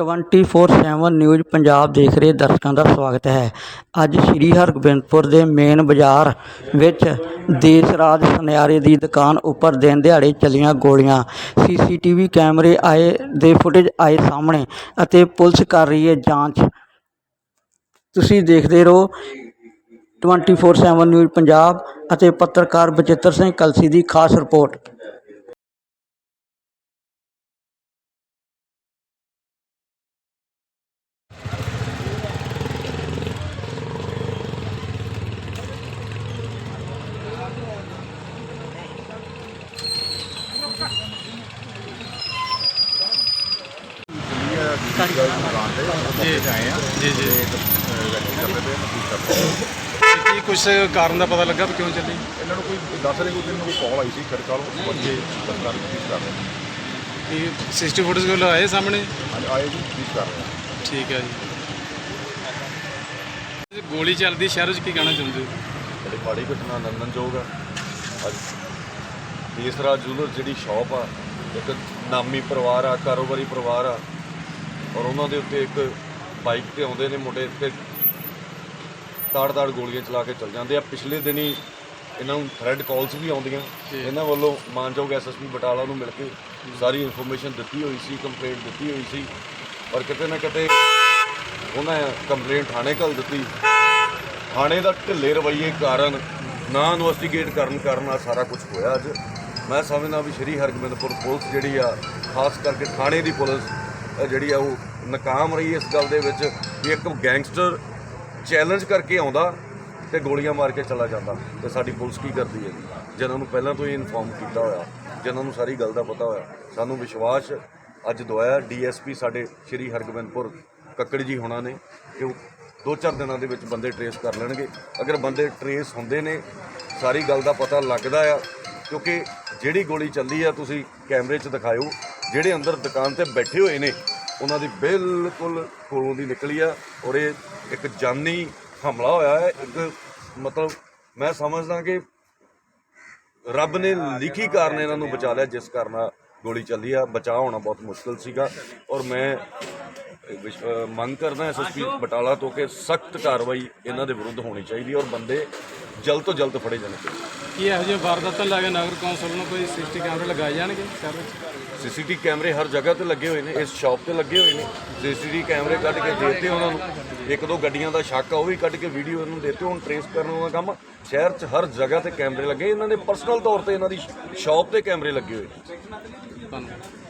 24/7 news Punjab ਦੇਖ ਰਹੇ ਦਰਸ਼ਕਾਂ ਦਾ ਸਵਾਗਤ ਹੈ। ਅੱਜ ਸ੍ਰੀ ਹਰਗੋਬਿੰਦਪੁਰ ਦੇ ਮੇਨ ਬਾਜ਼ਾਰ ਵਿੱਚ ਦੇਸ਼ ਰਾਜ ਸੁਨਿਆਰੇ ਦੀ ਦੁਕਾਨ ਉੱਪਰ ਦਿਨ ਦਿਹਾੜੇ ਚੱਲੀਆਂ ਗੋਲੀਆਂ। ਸੀਸੀਟੀਵੀ ਕੈਮਰੇ ਆਏ, ਦੇ ਫੁਟੇਜ ਆਏ ਸਾਹਮਣੇ ਅਤੇ ਪੁਲਿਸ ਕਰ ਰਹੀ ਹੈ ਜਾਂਚ। ਤੁਸੀਂ ਦੇਖਦੇ ਰਹੋ 24/7 ਨਿਊਜ਼ ਪੰਜਾਬ ਅਤੇ ਪੱਤਰਕਾਰ ਬਚਿੱਤਰ ਸਿੰਘ ਕਲਸੀ ਦੀ ਖਾਸ ਰਿਪੋਰਟ। ਜੀ। ਆਏ ਆ ਜੀ ਜੀ। ਕੀ ਕੁਝ ਕਾਰਨ ਦਾ ਪਤਾ ਲੱਗਾ ਵੀ ਕਿਉਂ ਚੱਲੀ? ਇਹਨਾਂ ਨੂੰ ਕੋਈ ਦੱਸ ਰਹੇ ਕੋਈ ਦਿਨ ਨੂੰ ਕੋਈ ਕਾਲ ਆਈ ਸੀ ਫਿਰ ਕਾਲ ਬੱਚੇ ਸਰਕਾਰ ਪੁਲਿਸ ਕਰ ਰਹੇ ਕੀ ਸਿਸਟਮ ਫੁਟੇਜ ਕੋਲ ਆਏ ਸਾਹਮਣੇ? ਅੱਜ ਆਏ ਜੀ ਪੁਲਿਸ ਕਰ ਰਹੇ। ਠੀਕ ਹੈ ਜੀ। ਗੋਲੀ ਚੱਲਦੀ ਸ਼ਹਿਰ 'ਚ ਕੀ ਕਹਿਣਾ ਚਾਹੁੰਦੇ ਹੋ? ਬੜੀ ਮਾੜੀ ਘਟਨਾ ਨੰਦਨਯੋਗ ਆ। ਅੱਜ ਤੀਸਰਾ ਜੁਲਰ ਜਿਹੜੀ ਸ਼ਾਪ ਆ ਇੱਕ ਨਾਮੀ ਪਰਿਵਾਰ ਆ ਕਾਰੋਬਾਰੀ ਪਰਿਵਾਰ ਆ ਔਰ ਉਹਨਾਂ ਦੇ ਉੱਤੇ ਇੱਕ ਬਾਈਕ ਤੇ ਆਉਂਦੇ ਨੇ ਮੁੰਡੇ ਤੇ ਤਾੜ-ਤਾੜ ਗੋਲੀਆਂ ਚਲਾ ਕੇ ਚਲ ਜਾਂਦੇ ਆ। ਪਿਛਲੇ ਦਿਨੀ ਇਹਨਾਂ ਨੂੰ ਥ੍ਰੈਡ ਕਾਲਸ ਵੀ ਆਉਂਦੀਆਂ। ਇਹਨਾਂ ਵੱਲੋਂ ਮਾਨਯੋਗ ਐਸਐਸਪੀ ਬਟਾਲਾ ਨੂੰ ਮਿਲ ਕੇ ਸਾਰੀ ਇਨਫੋਰਮੇਸ਼ਨ ਦਿੱਤੀ ਹੋਈ ਸੀ ਕੰਪਲੇਂਟ ਦਿੱਤੀ ਹੋਈ ਸੀ। ਔਰ ਕਿਤੇ ਨਾ ਕਿਤੇ ਉਹਨਾਂ ਕੰਪਲੇਂਟ ਥਾਣੇ ਘੱਲ ਦਿੱਤੀ। ਥਾਣੇ ਦਾ ਢਿੱਲੇ ਰਵੱਈਏ ਕਾਰਨ ਨਾ ਇਨਵੈਸਟੀਗੇਟ ਕਰਨ ਕਾਰਨ ਆ ਸਾਰਾ ਕੁਝ ਹੋਇਆ ਅੱਜ। ਮੈਂ ਸਮਝਦਾ ਵੀ ਸ਼੍ਰੀ ਹਰਗੋਬਿੰਦਪੁਰ ਪੁਲਿਸ ਜਿਹੜੀ ਆ ਖਾਸ ਕਰਕੇ ਥਾਣੇ ਦੀ ਪੁਲਿਸ ਜਿਹੜੀ ਆ ਉਹ ਨਾਕਾਮ ਰਹੀ ਇਸ ਗੱਲ ਦੇ ਵਿੱਚ ਵੀ ਇੱਕ ਗੈਂਗਸਟਰ ਚੈਲੰਜ ਕਰਕੇ ਆਉਂਦਾ ਤੇ ਗੋਲੀਆਂ ਮਾਰ ਕੇ ਚਲਾ ਜਾਂਦਾ ਤੇ ਸਾਡੀ ਪੁਲਿਸ ਕੀ ਕਰਦੀ ਹੈ? ਜਿਹਨਾਂ ਨੂੰ ਪਹਿਲਾਂ ਤੋਂ ਹੀ ਇਨਫੋਰਮ ਕੀਤਾ ਹੋਇਆ ਜਿਹਨਾਂ ਨੂੰ ਸਾਰੀ ਗੱਲ ਦਾ ਪਤਾ ਹੋਇਆ, ਸਾਨੂੰ ਵਿਸ਼ਵਾਸ ਅੱਜ ਦਵਾਇਆ ਡੀਐਸਪੀ ਸਾਡੇ ਸ਼੍ਰੀ ਹਰਗੋਬਿੰਦਪੁਰ ਕੱਕੜ ਜੀ ਹੋਣਾ ਨੇ ਕਿ ਉਹ ਦੋ ਚਾਰ ਦਿਨਾਂ ਦੇ ਵਿੱਚ ਬੰਦੇ ਟਰੇਸ ਕਰ ਲੈਣਗੇ। ਅਗਰ ਬੰਦੇ ਟਰੇਸ ਹੁੰਦੇ ਨੇ, ਸਾਰੀ ਗੱਲ ਦਾ ਪਤਾ ਲੱਗਦਾ ਆ, ਕਿਉਂਕਿ ਜਿਹੜੀ ਗੋਲੀ ਚੱਲੀ ਆ, ਤੁਸੀਂ ਕੈਮਰੇ 'ਚ ਦਿਖਾਇਓ, ਜਿਹੜੇ ਅੰਦਰ ਦੁਕਾਨ ਤੇ ਬੈਠੇ ਹੋਏ ਨੇ ਉਹਨਾਂ ਦੀ ਬਿਲਕੁਲ ਕੋਲੋਂ ਦੀ ਨਿਕਲੀ ਆ ਔਰ ਇਹ ਇੱਕ ਜਾਨੀ ਹਮਲਾ ਹੋਇਆ ਹੈ। ਇੱਕ ਮਤਲਬ ਮੈਂ ਸਮਝਦਾ ਕਿ ਰੱਬ ਨੇ ਲਿਖੀ ਕਾਰਨ ਇਹਨਾਂ ਨੂੰ ਬਚਾ ਲਿਆ, ਜਿਸ ਕਾਰਨ ਗੋਲੀ ਚੱਲੀ ਆ। ਬਚਾਅ ਹੋਣਾ ਬਹੁਤ ਮੁਸ਼ਕਲ ਸੀਗਾ ਔਰ ਮੈਂ ਮੰਗ ਕਰਦਾ ਐਸਐਸਪੀ ਬਟਾਲਾ ਤੋਂ ਕਿ ਸਖਤ ਕਾਰਵਾਈ ਇਹਨਾਂ ਦੇ ਵਿਰੁੱਧ ਹੋਣੀ ਚਾਹੀਦੀ ਔਰ ਬੰਦੇ ਜਲਦ ਤੋਂ ਜਲਦ ਫੜੇ ਜਾਣੇ। ਚਾਹੀਦੇ ਕੀ ਇਹੋ ਜਿਹੇ ਵਾਰਦਾਤਾਂ ਲੈ ਕੇ ਨਗਰ ਕੌਂਸਲ ਨੂੰ ਕੋਈ ਸਿਸਟੀ ਕੈਮਰੇ ਲਗਾਏ ਜਾਣਗੇ ਸ਼ਹਿਰ ਵਿੱਚ? ਸੀਸੀਟੀ ਕੈਮਰੇ ਹਰ ਜਗ੍ਹਾ ਤੇ ਲੱਗੇ ਹੋਏ ਨੇ ਇਸ ਸ਼ਾਪ ਤੇ ਲੱਗੇ ਹੋਏ ਨੇ। ਸੀਸੀਟੀ ਕੈਮਰੇ ਕੱਢ ਕੇ ਦੇਤੇ ਉਹਨਾਂ ਨੂੰ। ਇੱਕ ਦੋ ਗੱਡੀਆਂ ਦਾ ਸ਼ੱਕ ਆ ਉਹ ਵੀ ਕੱਢ ਕੇ ਵੀਡੀਓ ਇਹਨੂੰ ਦੇਤੇ ਹੁਣ ਟਰੇਸ ਕਰਨ ਦਾ ਕੰਮ ਸ਼ਹਿਰ 'ਚ ਹਰ ਜਗ੍ਹਾ ਤੇ ਕੈਮਰੇ ਲੱਗੇ। ਇਹਨਾਂ ਨੇ ਪਰਸਨਲ ਤੌਰ ਤੇ ਇਹਨਾਂ ਦੀ ਸ਼ਾਪ ਤੇ ਕੈਮਰੇ ਲੱਗੇ ਹੋਏ ਨੇ। ਧੰਨਵਾਦ।